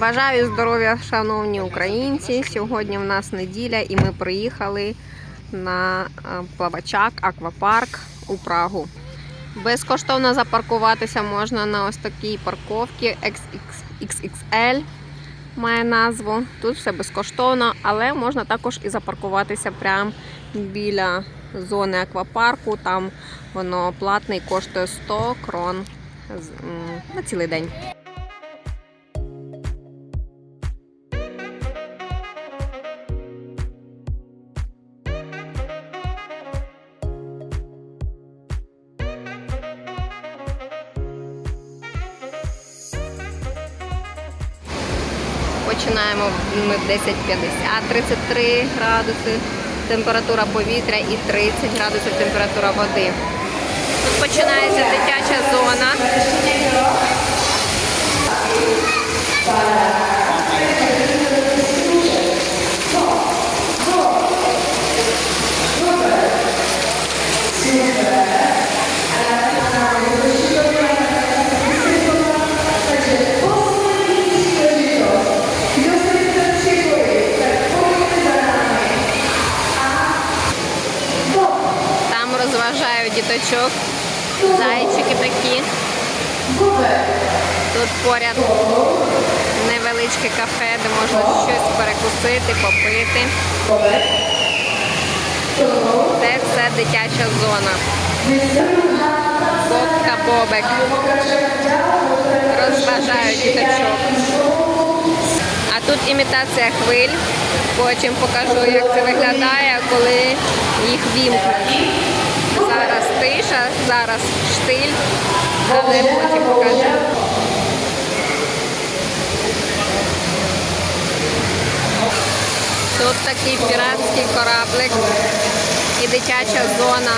Бажаю здоров'я, шановні українці. Сьогодні в нас неділя і ми приїхали на е, плавачак Аквапарк у Прагу. Безкоштовно запаркуватися можна на ось такій парковці XXL має назву. Тут все безкоштовно, але можна також і запаркуватися прямо біля зони аквапарку. Там воно платне і коштує 100 крон на цілий день. Починаємо ми в 10.50, 33 градуси температура повітря і 30 градусів температура води. Тут починається дитяча зона. Там розважають діточок. Зайчики такі. Тут поряд невеличке кафе, де можна щось перекусити, попити. Це все дитяча зона. Бобка Бобек. Розважають діточок. А тут імітація хвиль. Потім покажу, як це виглядає, коли їх вімкнуть. Зараз тиша, зараз штиль, але потім покажу. Тут такий піратський кораблик і дитяча зона.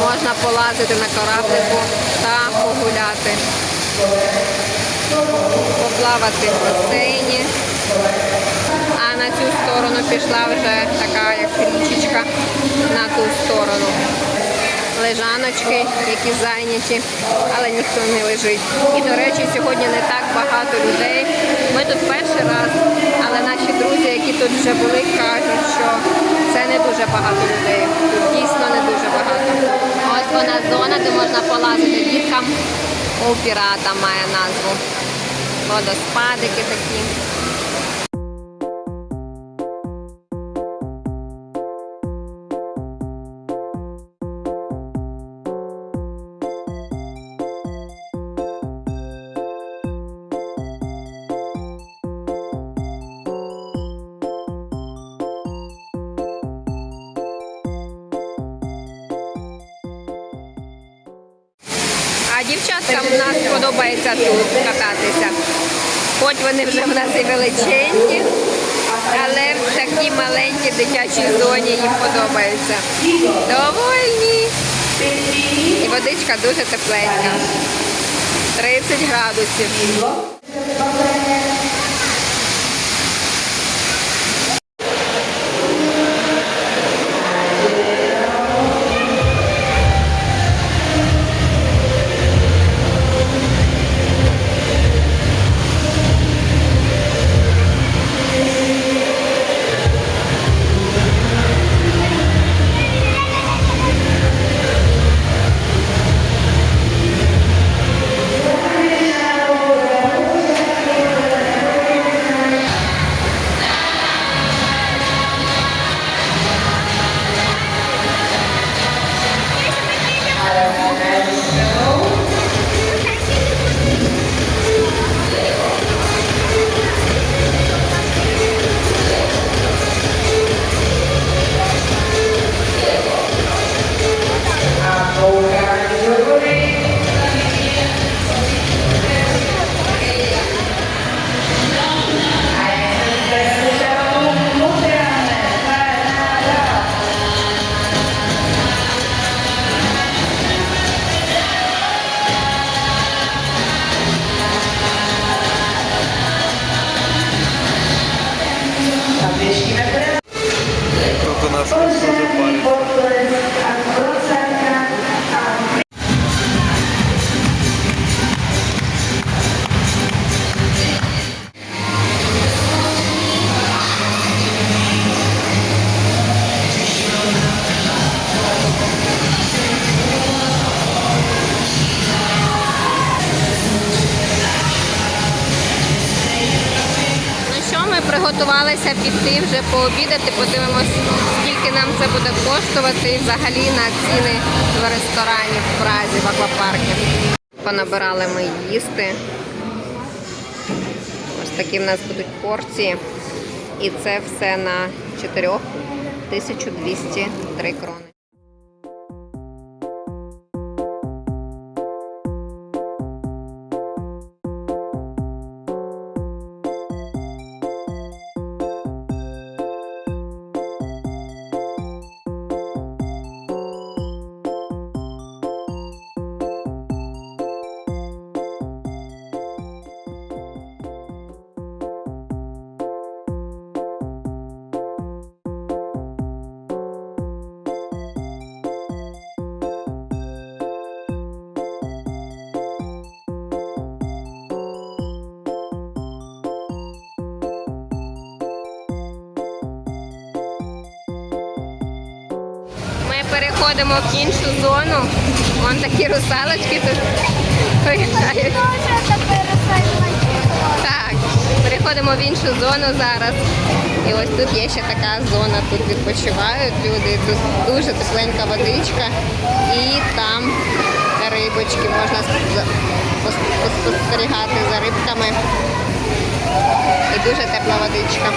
Можна полазити на кораблику та погуляти. Поплавати в басейні. А на цю сторону пішла вже така як річечка на ту сторону. Лежаночки, які зайняті, але ніхто не лежить. І, до речі, сьогодні не так багато людей. Ми тут перший раз, але наші друзі, які тут вже були, кажуть, що це не дуже багато людей. Тут дійсно не дуже багато. Ось вона зона, де можна полазити діткам. У пірата має назву. Водоспадики такі. А дівчаткам в нас подобається тут кататися. Хоч вони вже в нас і величенькі, але в такій маленькій дитячій зоні їм подобається. Довольні. І водичка дуже тепленька. 30 градусів. Приготувалися піти вже пообідати, подивимось, скільки нам це буде коштувати і взагалі на ціни в ресторані в Празі в аквапарку. Понабирали ми їсти. Ось такі в нас будуть порції. І це все на 4203 крони. Переходимо в іншу зону. Вон такі русалочки тут виглядають. Так, переходимо в іншу зону зараз. І ось тут є ще така зона, тут відпочивають люди, тут дуже тепленька водичка. І там рибочки, можна спостерігати за рибками. І дуже тепла водичка.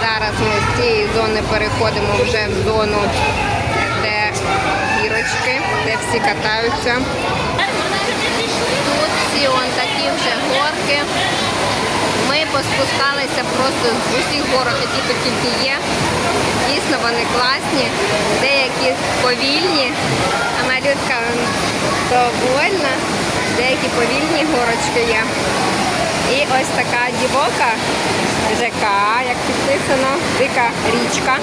Зараз ми з цієї зони переходимо вже в зону, гірочки, де всі катаються. Тут всі он такі вже горки. Ми поспускалися просто з усіх горок, які тут тільки є. Дійсно вони класні, деякі повільні, а малютка довольна, деякі повільні горочки є. І ось така дівока ЖК, як підписано, дика річка,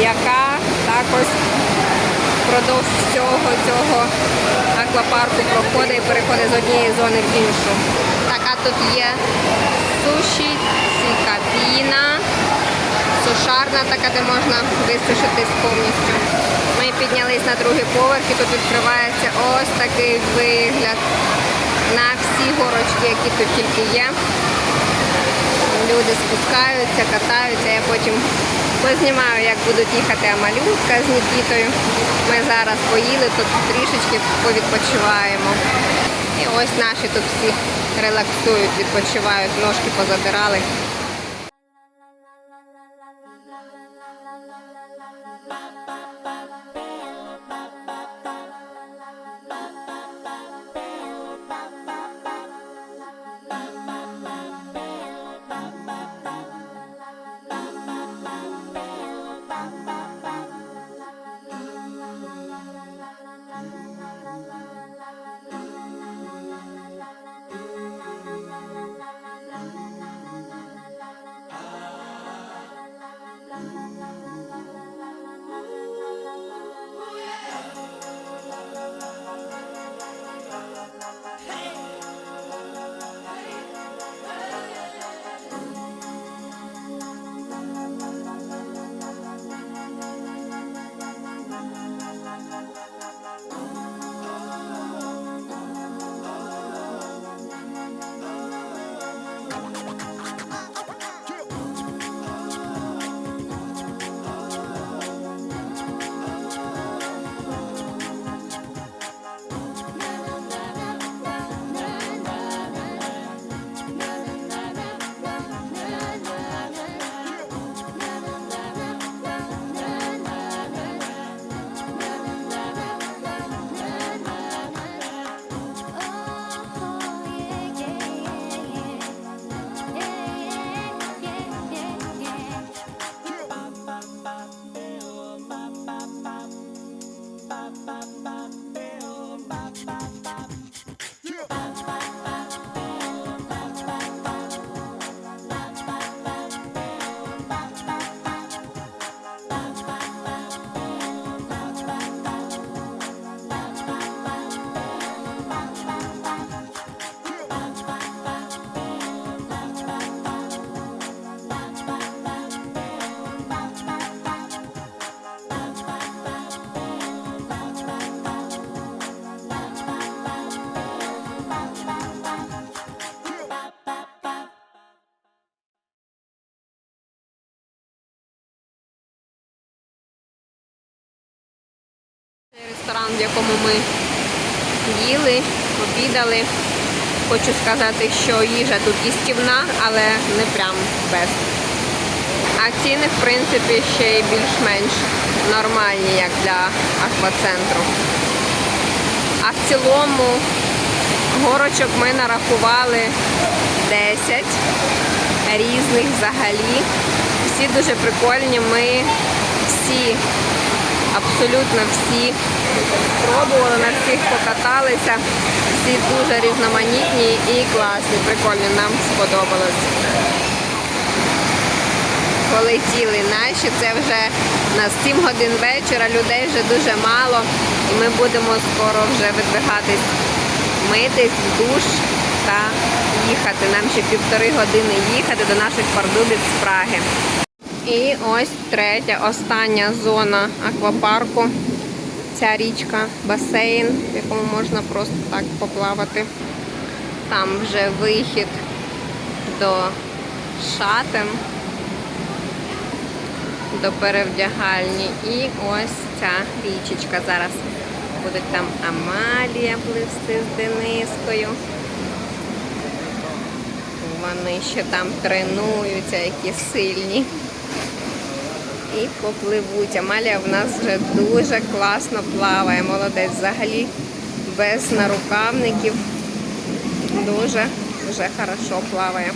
яка також впродовж всього цього аквапарку проходить і переходить з однієї зони в іншу. Така тут є суші, ці кабіна, сушарна така, де можна висушитись повністю. Ми піднялись на другий поверх і тут відкривається ось такий вигляд на всі горочки, які тут тільки є. Люди спускаються, катаються, я потім познімаю, як будуть їхати Амалютка з Нікітою. Ми зараз поїли, тут трішечки повідпочиваємо. І ось наші тут всі релаксують, відпочивають, ножки позадирали. Ресторан, в якому ми їли, обідали. Хочу сказати, що їжа тут їстівна, але не прям без. А ціни, в принципі, ще й більш-менш нормальні, як для аквацентру. А в цілому горочок ми нарахували 10 різних взагалі. Всі дуже прикольні. Ми всі, абсолютно всі спробували, на всіх покаталися. Всі дуже різноманітні і класні, прикольні. Нам сподобалось. Полетіли наші, це вже на 7 годин вечора, людей вже дуже мало. І ми будемо скоро вже видвигатись, митись в душ та їхати. Нам ще півтори години їхати до наших пардубів з Праги. І ось третя, остання зона аквапарку. Ця річка, басейн, в якому можна просто так поплавати. Там вже вихід до шатем, до перевдягальні. І ось ця річечка. Зараз будуть там Амалія пливсти з Денискою. Вони ще там тренуються, які сильні. І попливуть. Амалія в нас вже дуже класно плаває. Молодець взагалі без нарукавників. Дуже вже хорошо плаває.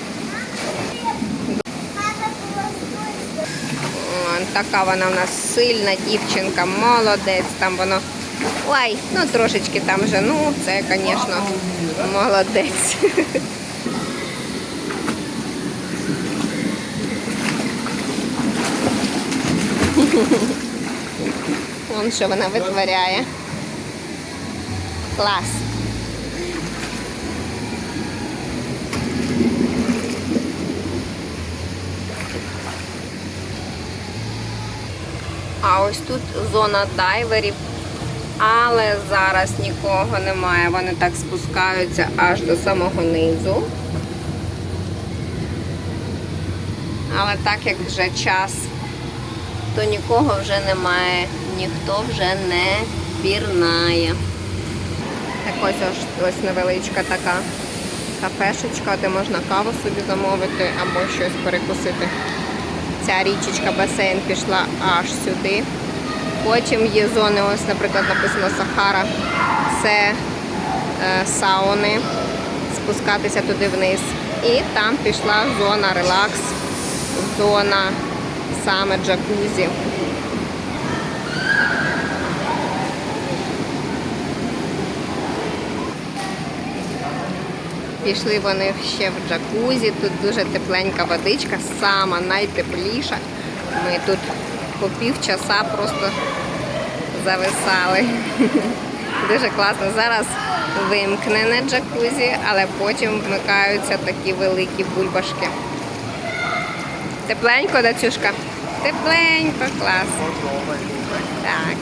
Така вона в нас сильна дівчинка, молодець. Там воно. Ой, ну трошечки там вже, ну, це, звісно, молодець. Вон що вона витворяє. Клас. А ось тут зона дайверів, але зараз нікого немає. Вони так спускаються аж до самого низу. Але так як вже час то нікого вже немає, ніхто вже не пірнає. Так ось ось, ось невеличка така кафешечка, де можна каву собі замовити або щось перекусити. Ця річечка басейн пішла аж сюди. Потім є зони, ось, наприклад, написано Сахара. Це е, сауни, спускатися туди вниз. І там пішла зона релакс, зона саме джакузі. Пішли вони ще в джакузі, тут дуже тепленька водичка, сама найтепліша. Ми тут по півчаса просто зависали. Дуже класно. Зараз вимкнене джакузі, але потім вмикаються такі великі бульбашки. Тепленько, дацюшка? Тепленько, клас. Так.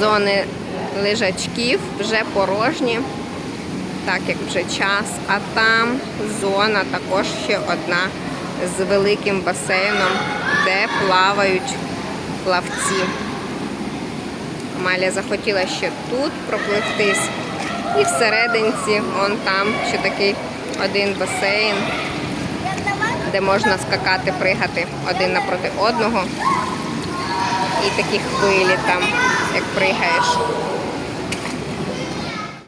Зони лежачків вже порожні, так як вже час. А там зона також ще одна з великим басейном, де плавають плавці. Амалія захотіла ще тут пропливтись. І всерединці, вон там ще такий один басейн де можна скакати, пригати один напроти одного. І такі хвилі там, як пригаєш.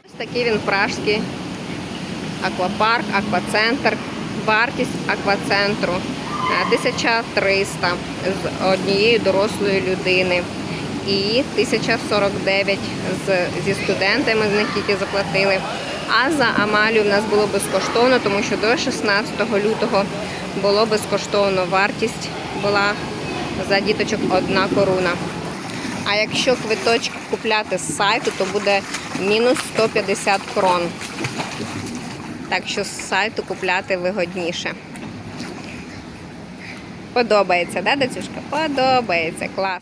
Ось такий він пражський аквапарк, аквацентр. Вартість аквацентру 1300 з однієї дорослої людини. І 1049 з, зі студентами, з них тільки заплатили. А за Амалію в нас було безкоштовно, тому що до 16 лютого було безкоштовно. Вартість була за діточок одна коруна. А якщо квиточки купляти з сайту, то буде мінус 150 крон. Так що з сайту купляти вигодніше. Подобається, да, Дацюшка? Подобається, клас.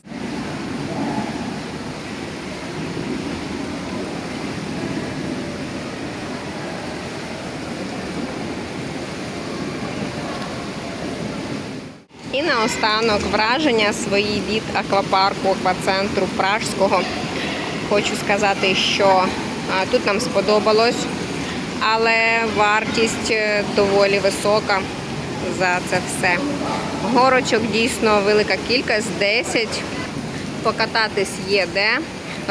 І наостанок враження свої від аквапарку аквацентру Пражського. Хочу сказати, що тут нам сподобалось, але вартість е, доволі висока за це все. Горочок дійсно велика кількість 10. Покататись є де,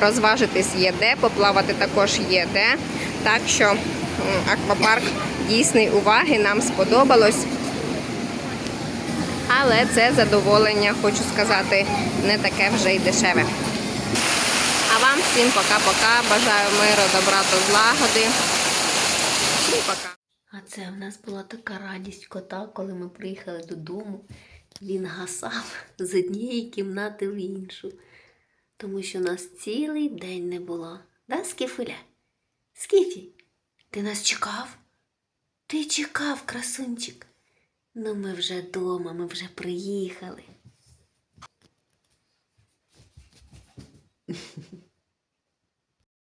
розважитись є де, поплавати також є де. Так що аквапарк дійсний уваги, нам сподобалось. Але це задоволення, хочу сказати, не таке вже й дешеве. А вам всім пока-пока. Бажаю миру, добра та злагоди. Всім пока. А це в нас була така радість кота, коли ми приїхали додому. Він гасав з однієї кімнати в іншу, тому що нас цілий день не було. Да, Скіфуля? Скіфі, ти нас чекав? Ти чекав, красунчик. Ну, ми вже вдома, ми вже приїхали.